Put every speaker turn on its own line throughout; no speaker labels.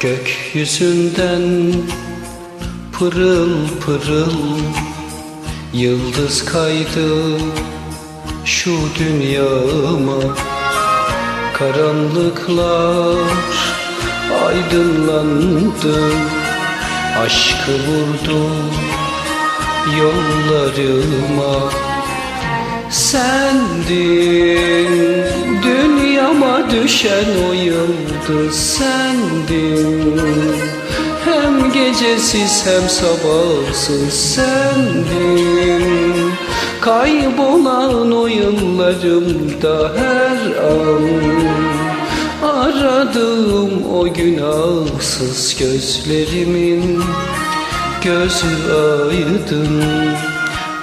Gökyüzünden pırıl pırıl Yıldız kaydı şu dünyama. Karanlıklar aydınlandı Aşkı vurdu yollarıma. Sendin düşen o yıldız sendin. Hem gecesiz hem sabahsız sendin. Kaybolan o yıllarımda her an. Aradığım o günahsız gözlerimin Gözü aydın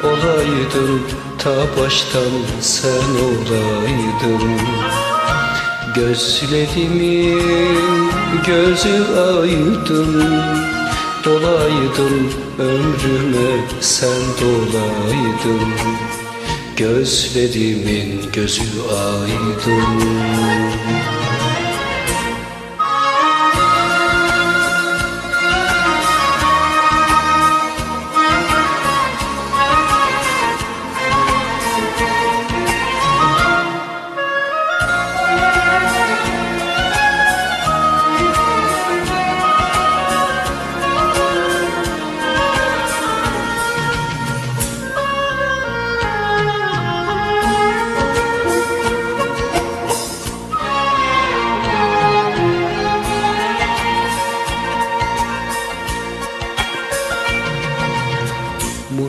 olaydın. Ta baştan sen olaydın Gözlerimin gözü aydın Dolaydın ömrüme sen dolaydın. Gözlerimin gözü aydın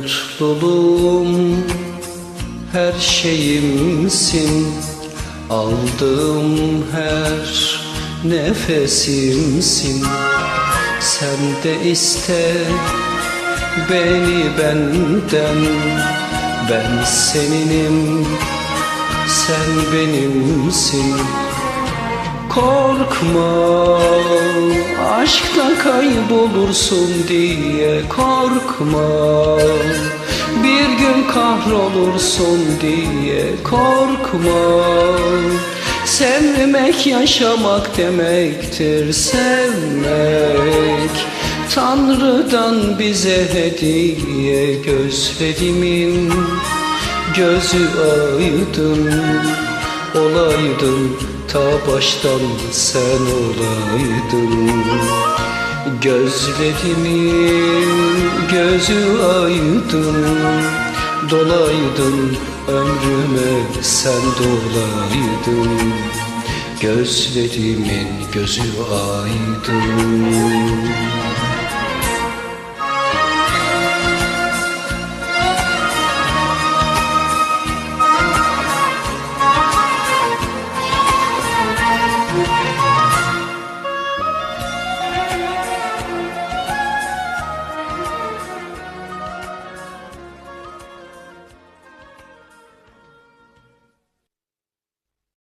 Mutluluğum her şeyimsin. Aldığım her nefesimsin. Sen de iste beni benden. Ben seninim sen benimsin. Korkma aşkta kaybolursun diye korkma. Bir gün kahrolursun diye korkma. Sevmek yaşamak demektir sevmek. Tanrı'dan bize hediye gözlerimin. Gözü aydın olaydın ta baştan sen olaydın. Gözlerimin gözü aydın. Dolaydın ömrüme sen dolaydın. Gözlerimin gözü aydın